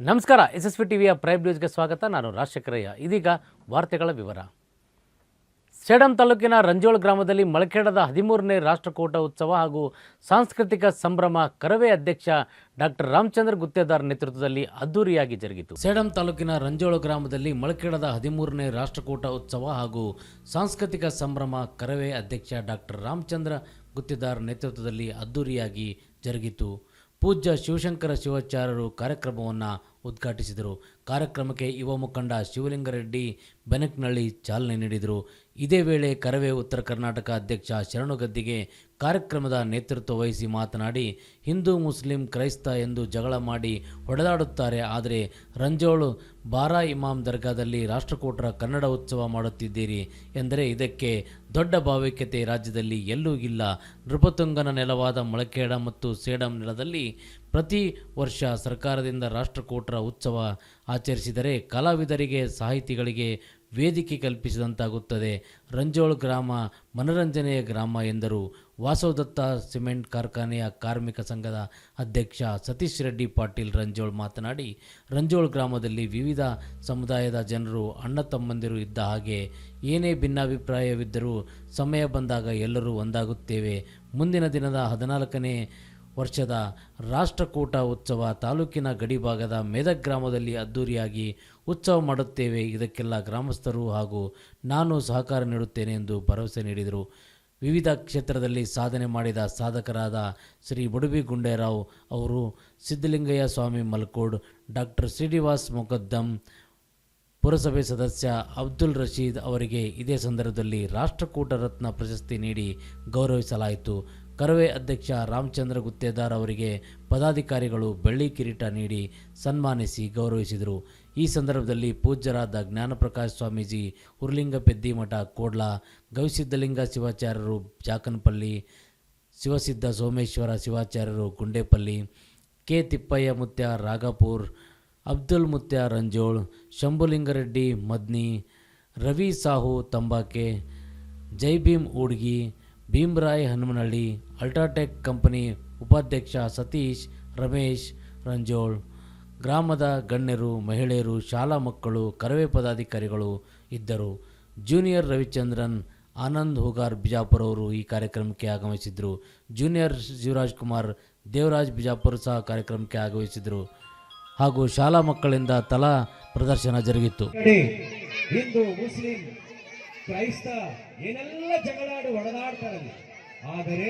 ನಮಸ್ಕಾರ S S P ಟಿವಿಯ prime ನ್ಯೂಸ್ಗೆ ಸ್ವಾಗತ. ನಾನು ರಾಜಶೇಖರಯ್ಯ. ಇದೀಗ ವಾರ್ತೆಗಳ ವಿವರ. ಸೇಡಂ ತಾಲೂಕಿನ ರಂಜೋಳ ಗ್ರಾಮದಲ್ಲಿ ಮಳಖೇಡದ ಹದಿಮೂರನೇ ರಾಷ್ಟ್ರಕೂಟ ಉತ್ಸವ ಹಾಗೂ ಸಾಂಸ್ಕೃತಿಕ ಸಂಭ್ರಮ ಕರವೇ ಅಧ್ಯಕ್ಷ ಡಾಕ್ಟರ್ ರಾಮಚಂದ್ರ ಗುತ್ತೇದಾರ್ ನೇತೃತ್ವದಲ್ಲಿ ಅದ್ದೂರಿಯಾಗಿ ಜರುಗಿತು. ಸೇಡಂ ತಾಲೂಕಿನ ರಂಜೋಳ ಗ್ರಾಮದಲ್ಲಿ ಮಳಖೇಡದ ಹದಿಮೂರನೇ ರಾಷ್ಟ್ರಕೂಟ ಉತ್ಸವ ಹಾಗೂ ಸಾಂಸ್ಕೃತಿಕ ಸಂಭ್ರಮ ಕರವೇ ಅಧ್ಯಕ್ಷ ಡಾಕ್ಟರ್ ರಾಮಚಂದ್ರ ಗುತ್ತೇದಾರ್ ನೇತೃತ್ವದಲ್ಲಿ ಅದ್ದೂರಿಯಾಗಿ ಜರುಗಿತು. ಪೂಜ್ಯ ಶಿವಶಂಕರ ಶಿವಾಚಾರ್ಯರು ಕಾರ್ಯಕ್ರಮವನ್ನು ಉದ್ಘಾಟಿಸಿದರು. ಕಾರ್ಯಕ್ರಮಕ್ಕೆ ಯುವ ಮುಖಂಡ ಶಿವಲಿಂಗರೆಡ್ಡಿ ಬೆನಕ್ನಳ್ಳಿ ಚಾಲನೆ ನೀಡಿದರು. ಇದೇ ವೇಳೆ ಕರವೇ ಉತ್ತರ ಕರ್ನಾಟಕ ಅಧ್ಯಕ್ಷ ಶರಣುಗದ್ದಿಗೆ ಕಾರ್ಯಕ್ರಮದ ನೇತೃತ್ವ ವಹಿಸಿ ಮಾತನಾಡಿ, ಹಿಂದೂ, ಮುಸ್ಲಿಂ, ಕ್ರೈಸ್ತ ಎಂದು ಜಗಳ ಮಾಡಿ ಹೊಡೆದಾಡುತ್ತಾರೆ. ಆದರೆ ರಂಜೋಳು ಬಾರಾ ಇಮಾಮ್ ದರ್ಗಾದಲ್ಲಿ ರಾಷ್ಟ್ರಕೂಟರ ಕನ್ನಡ ಉತ್ಸವ ಮಾಡುತ್ತಿದ್ದೀರಿ ಎಂದರೆ ಇದಕ್ಕೆ ದೊಡ್ಡ ಭಾವೈಕ್ಯತೆ ರಾಜ್ಯದಲ್ಲಿ ಎಲ್ಲೂ ಇಲ್ಲ. ನೃಪತುಂಗನ ನೆಲವಾದ ಮೊಳಕೇಡ ಮತ್ತು ಸೇಡಂ ನೆಲದಲ್ಲಿ ಪ್ರತಿ ವರ್ಷ ಸರ್ಕಾರದಿಂದ ರಾಷ್ಟ್ರಕೂಟರ ಉತ್ಸವ ಆಚರಿಸಿದರೆ ಕಲಾವಿದರಿಗೆ, ಸಾಹಿತಿಗಳಿಗೆ ವೇದಿಕೆ ಕಲ್ಪಿಸಿದಂತಾಗುತ್ತದೆ. ರಂಜೋಳ್ ಗ್ರಾಮ ಮನರಂಜನೆಯ ಗ್ರಾಮ ಎಂದರು. ವಾಸವದತ್ತ ಸಿಮೆಂಟ್ ಕಾರ್ಖಾನೆಯ ಕಾರ್ಮಿಕ ಸಂಘದ ಅಧ್ಯಕ್ಷ ಸತೀಶ್ ರೆಡ್ಡಿ ಪಾಟೀಲ್ ರಂಜೋಳ್ ಮಾತನಾಡಿ, ರಂಜೋಳ್ ಗ್ರಾಮದಲ್ಲಿ ವಿವಿಧ ಸಮುದಾಯದ ಜನರು, ಅಣ್ಣ ತಮ್ಮಂದಿರು ಇದ್ದ ಹಾಗೆ ಏನೇ ಭಿನ್ನಾಭಿಪ್ರಾಯವಿದ್ದರೂ ಸಮಯ ಬಂದಾಗ ಎಲ್ಲರೂ ಒಂದಾಗುತ್ತೇವೆ. ಮುಂದಿನ ದಿನದ ಹದಿನಾಲ್ಕನೇ ವರ್ಷದ ರಾಷ್ಟ್ರಕೂಟ ಉತ್ಸವ ತಾಲೂಕಿನ ಗಡಿಭಾಗದ ಮೇದಕ್ ಗ್ರಾಮದಲ್ಲಿ ಅದ್ದೂರಿಯಾಗಿ ಉತ್ಸವ ಮಾಡುತ್ತೇವೆ. ಇದಕ್ಕೆಲ್ಲ ಗ್ರಾಮಸ್ಥರು ಹಾಗೂ ನಾನು ಸಹಕಾರ ನೀಡುತ್ತೇನೆ ಎಂದು ಭರವಸೆ ನೀಡಿದರು. ವಿವಿಧ ಕ್ಷೇತ್ರದಲ್ಲಿ ಸಾಧನೆ ಮಾಡಿದ ಸಾಧಕರಾದ ಶ್ರೀ ಬುಡುಬಿ ಗುಂಡೇರಾವ್ ಅವರು ಸಿದ್ದಲಿಂಗಯ್ಯ ಸ್ವಾಮಿ ಮಲ್ಕೋಡ್, ಡಾಕ್ಟರ್ ಶ್ರೀನಿವಾಸ್ ಮೊಕದ್ದಂ ಪುರಸಭೆ ಸದಸ್ಯ ಅಬ್ದುಲ್ ರಶೀದ್ ಅವರಿಗೆ ಇದೇ ಸಂದರ್ಭದಲ್ಲಿ ರಾಷ್ಟ್ರಕೂಟ ರತ್ನ ಪ್ರಶಸ್ತಿ ನೀಡಿ ಗೌರವಿಸಲಾಯಿತು. ಕರವೇ ಅಧ್ಯಕ್ಷ ರಾಮಚಂದ್ರ ಗುತ್ತೇದಾರ್ ಅವರಿಗೆ ಪದಾಧಿಕಾರಿಗಳು ಬೆಳ್ಳಿ ಕಿರೀಟ ನೀಡಿ ಸನ್ಮಾನಿಸಿ ಗೌರವಿಸಿದರು. ಈ ಸಂದರ್ಭದಲ್ಲಿ ಪೂಜ್ಯರಾದ ಜ್ಞಾನಪ್ರಕಾಶ ಸ್ವಾಮೀಜಿ ಉರ್ಲಿಂಗ ಪೆದ್ದಿಮಠ ಕೋಡ್ಲ ಗವಿಸಿದ್ದಲಿಂಗ ಶಿವಾಚಾರ್ಯರು Jakanapalli, Shivasiddha Someshwara ಶಿವಾಚಾರ್ಯರು Gundepalli, K Thippaiah Mutya Ragapur Abdul Mutya Ranjol, Shambhulingareddy Madni, Ravi Sahu Tambake, Jaibhim Udgi Bhimrai Hanumanahalli UltraTech company ಉಪಾಧ್ಯಕ್ಷ ಸತೀಶ್, ರಮೇಶ್, ರಂಜೋಳ್. ಗ್ರಾಮದ ಗಣ್ಯರು, ಮಹಿಳೆಯರು, ಶಾಲಾ ಮಕ್ಕಳು, ಕರವೇ ಪದಾಧಿಕಾರಿಗಳು ಇದ್ದರು. ಜೂನಿಯರ್ ರವಿಚಂದ್ರನ್, ಆನಂದ್ ಹುಗಾರ್ ಬಿಜಾಪುರ ಅವರು ಈ ಕಾರ್ಯಕ್ರಮಕ್ಕೆ ಆಗಮಿಸಿದರು. ಜೂನಿಯರ್ ಶಿವರಾಜ್ ಕುಮಾರ್, ದೇವರಾಜ್ ಬಿಜಾಪುರ್ ಸಹ ಕಾರ್ಯಕ್ರಮಕ್ಕೆ ಆಗಮಿಸಿದರು. ಹಾಗೂ ಶಾಲಾ ಮಕ್ಕಳಿಂದ ತಲಾ ಪ್ರದರ್ಶನ ಜರುಗಿತ್ತು. ಹಿಂದೂ, ಮುಸ್ಲಿಂ ಕ್ರೈಸ್ತ ಏನೆಲ್ಲ ಜಗಳಾಡಿ ಒಡನಾಡ್ತಾರಲ್ಲಿ, ಆದರೆ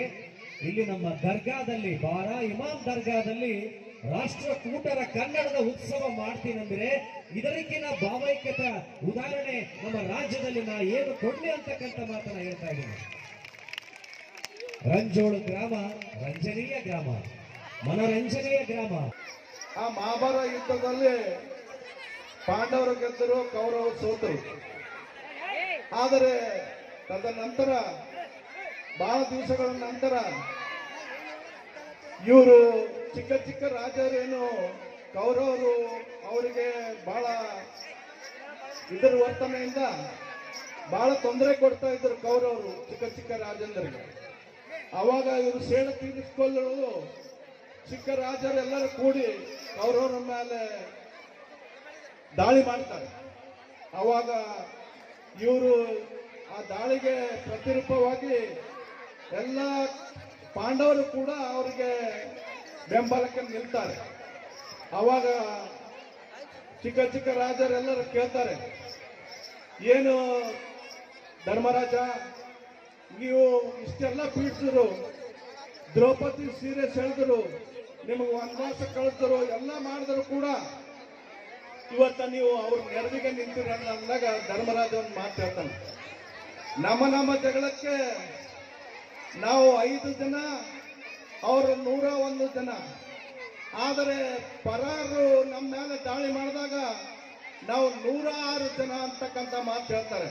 ಇಲ್ಲಿ ನಮ್ಮ ದರ್ಗಾದಲ್ಲಿ, ಬಾರಾ ಇಮಾಮ್ ದರ್ಗಾದಲ್ಲಿ ರಾಷ್ಟ್ರಕೂಟರ ಕನ್ನಡದ ಉತ್ಸವ ಮಾಡ್ತೀನಂದ್ರೆ ಇದಕ್ಕಿನ ಭಾವೈಕ್ಯತ ಉದಾಹರಣೆ ನಮ್ಮ ರಾಜ್ಯದಲ್ಲಿ ನಾ ಏನು ಕೊಡ್ಲಿ ಅಂತಕ್ಕಂಥ ಮಾತನ್ನ ಹೇಳ್ತಾ ಇದ್ದೀನಿ. ರಂಜೋಳು ಗ್ರಾಮ ರಂಜನೀಯ ಗ್ರಾಮ, ಮನರಂಜನೆಯ ಗ್ರಾಮ. ಆ ಮಹಾಭಾರತ ಯುದ್ಧದಲ್ಲಿ ಪಾಂಡವರು ಗೆದ್ದರು, ಕೌರವರು ಸೋತರು. ಆದರೆ ತದನಂತರ ಬಹಳ ದಿವಸಗಳ ನಂತರ, ಇವರು ಚಿಕ್ಕ ಚಿಕ್ಕ ರಾಜರೇನು ಕೌರವರು ಅವರಿಗೆ ಬಹಳ ಇದರ ವರ್ತನೆಯಿಂದ ಬಹಳ ತೊಂದರೆ ಕೊಡ್ತಾ ಇದ್ರು ಕೌರವರು, ಚಿಕ್ಕ ಚಿಕ್ಕ ರಾಜಂದರಿಗೆ ಅವಾಗ ಇವರು ಸೇಡ ತೀರಿಸಿಕೊಳ್ಳಲು ಚಿಕ್ಕ ರಾಜರೆಲ್ಲರೂ ಕೂಡಿ ಕೌರವರ ಮೇಲೆ ದಾಳಿ ಮಾಡ್ತಾರೆ. ಅವಾಗ ಇವರು ಆ ದಾಳಿಗೆ ಪ್ರತಿರೂಪವಾಗಿ ಎಲ್ಲ ಪಾಂಡವರು ಕೂಡ ಅವರಿಗೆ ಬೆಂಬಲಕ್ಕೆ ನಿಲ್ತಾರೆ. ಅವಾಗ ಚಿಕ್ಕ ಚಿಕ್ಕ ರಾಜರೆಲ್ಲರೂ ಕೇಳ್ತಾರೆ, ಏನು ಧರ್ಮರಾಜ, ನೀವು ಇಷ್ಟೆಲ್ಲ ಪೀಡಿಸಿದ್ರು, ದ್ರೌಪದಿ ಸೀರೆ ಸೆಳೆದ್ರು, ನಿಮಗೆ ವನವಾಸ ಕಳಿಸಿದ್ರು, ಎಲ್ಲ ಮಾಡಿದ್ರು ಕೂಡ ಇವತ್ತ ನೀವು ಅವ್ರ ನೆರವಿಗೆ ನಿಂತಿರ ಅಂದಾಗ ಧರ್ಮರಾಜ ಒಂದು ಮಾತು ಹೇಳ್ತಾನೆ. ನಮ್ಮ ನಮ್ಮ ಜಗಳಕ್ಕೆ ನಾವು ಐದು ಜನ, ಅವರು ನೂರ ಒಂದು ಜನ. ಆದರೆ ಪರಾರು ನಮ್ಮ ಮೇಲೆ ದಾಳಿ ಮಾಡಿದಾಗ ನಾವು ನೂರ ಆರು ಜನ ಅಂತಕ್ಕಂಥ ಮಾತು ಹೇಳ್ತಾರೆ.